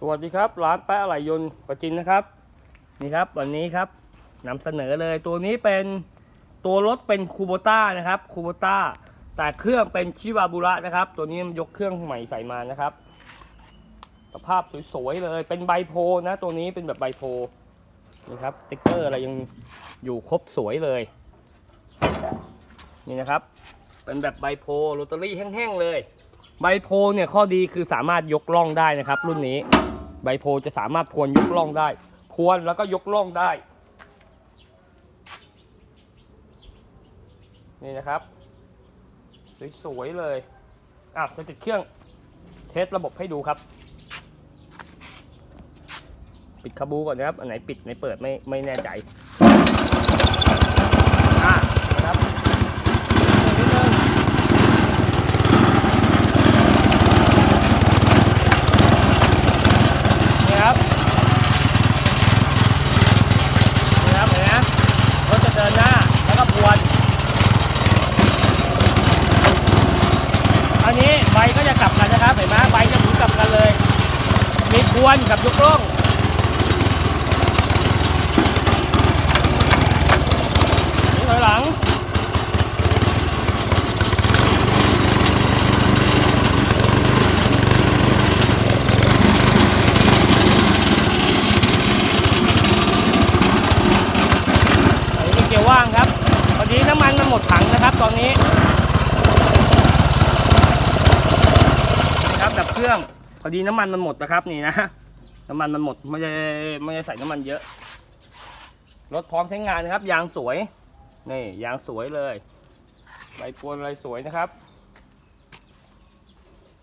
สวัสดีครับ ร้านแปะอะไหล่ยนต์ประจินนะครับ นี่ครับวันนี้ครับนำเสนอเลยตัวนี้เป็นตัวรถเป็นคูโบต้านะครับคูโบต้าแต่เครื่องเป็นชิวาบุระนะครับ ตัวนี้ยกเครื่องใหม่ใส่มานะครับ สภาพสวยๆเลยเป็นใบโพลนะ ตัวนี้เป็นแบบใบโพลนี่ครับสติ๊กเกอร์อะไรยังอยู่ครบสวยเลย นี่นะครับ เป็นแบบใบโพลโรตารี่แห้งๆเลย ใบโพลเนี่ยข้อดีคือสามารถยกล่องได้นะครับ รุ่นนี้ ใบโพลจะสามารถพวนยกล่องได้ พวนแล้วก็ยกล่องได้ นี่นะครับ สวยๆเลยอะจะติดเครื่องเทสระบบให้ดูครับ ปิดคาบูก่อนนะครับ อันไหนปิดไหนเปิดไม่ไม่แน่ใจ อะนะครับนิดนึง นี่ครับ นี่ครับเห็นไหมรถจะเดินหน้า แล้วก็พวน อันนี้ใบก็จะกลับกันนะครับเห็นไหมใบจะหมุนกลับกันเลย มีพวนกับยกล่องนี่ถอยหลังอันนี้เป็นเกียร์ว่างครับพอดีน้ำมันมันหมดถังนะครับ ตอนนี้นะครับดับเครื่ องพอดีน้ำมันมันหมดนะครับนี่นะน้ำมันมันหมดไม่ได้ไม่ได้ใส่น้ำมันเยอะรถพร้อมใช้งานนะครับ ยางสวยนี่ยางสวยเลยใบปวนอะไรสวยนะครับ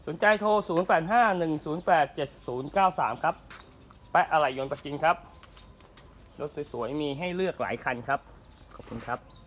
สนใจโทร 0 8 5 1 0 8 7 0 9 3 ครับแปะอะไรยนต์ประจินครับ รถสวยๆมีให้เลือกหลายคันครับ ขอบคุณครับ